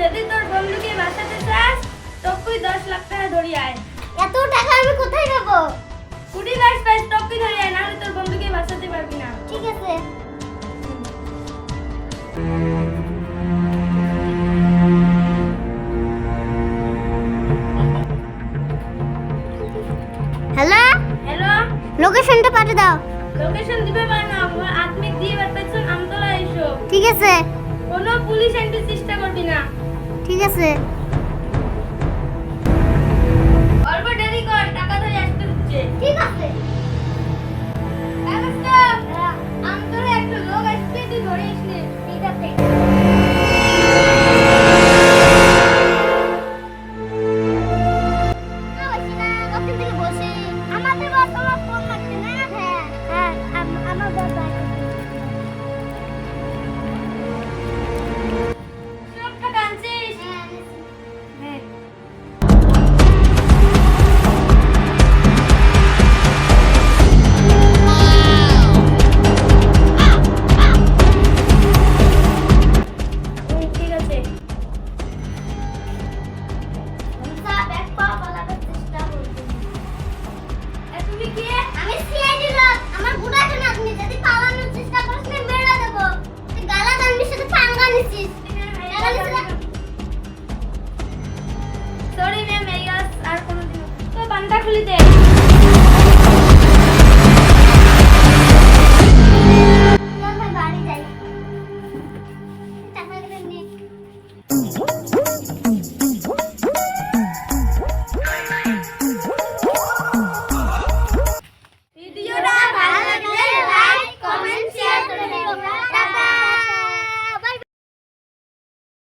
যদি তোর বন্ধুকে বাঁচাতে চাই ধরি এত টাকা আমি কোথায় পাবো? কুড়ি বাইশ বাইশ টপকে ধরি নাহলে তোর বন্ধুকে বাঁচাতে পারবি না। ঠিক আছে। হ্যালো হ্যালো লোকেশনটা পাঠিয়ে দাও। লোকেশন দিবে না? আত্মিক দিয়ে পেছন আমতলা এসো। ঠিক আছে। কোনো পুলিশ আনতে চেষ্টা করবি না। ঠিক আছে। নোয়াখালীতে বাড়ি যাই।